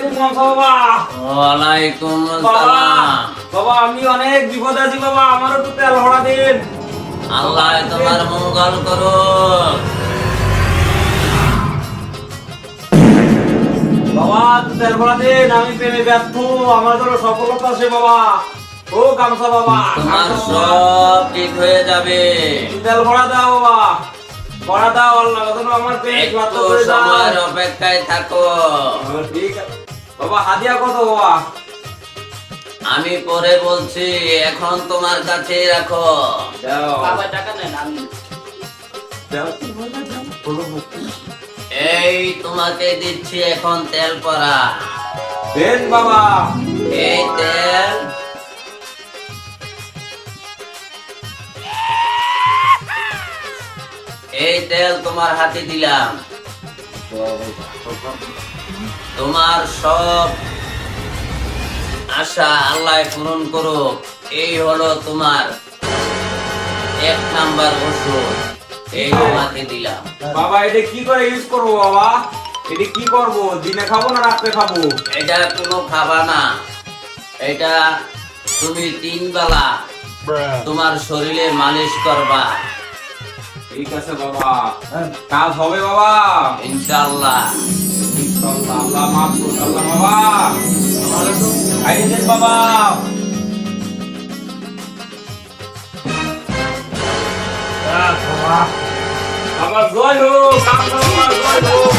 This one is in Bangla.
বাবা। আসসালাম। বাবা আমি অনেক বিপদ আছি বাবা। আমারও একটু তেল ভরা দিন। আল্লাহ তোমার মঙ্গল করুক। বাবা তেল ভরা দিন আমি প্রেমে ব্যর্থ আমার জন্য সফলতা আছে বাবা। ও গামছা বাবা। তোমার সব ঠিক হয়ে যাবে। তেল ভরা দাও বাবা। ভরা দাও আল্লাহ যেন আমার প্রেমে ব্যর্থ করে দাও সময়ের অপেক্ষায় থাকো। ঠিক আছে। বাবা হাদিয়া কত বাবা? আমি পরে বলছি এখন তোমার কাছে রাখো। বাবা টাকা নেন আমি এই তোমাকে দিচ্ছি এখন তেল পরা। দেন বাবা। এই এই তেল তোমার হাতে দিলাম। তোমার সব আশা আল্লাহ পূরণ করুক। এই হলো তোমার এক নাম্বার ওষুধ। এই তোমাকে দিলাম। বাবা এটা কি করে ইউজ করব বাবা? এটা কি করব? দিনে খাব না রাত্রে খাব? এটা কোনো খাবা না। এটা তুমি তিন বেলা তোমার শরীরে মালিশ করবা। ঠিক আছে বাবা। কাজ হবে বাবা। ইনশাআল্লাহ। আল্লাহ মাফ করুন আল্লাহ বাবা। বাবা। আমার জয় হোক আমার জয় হোক।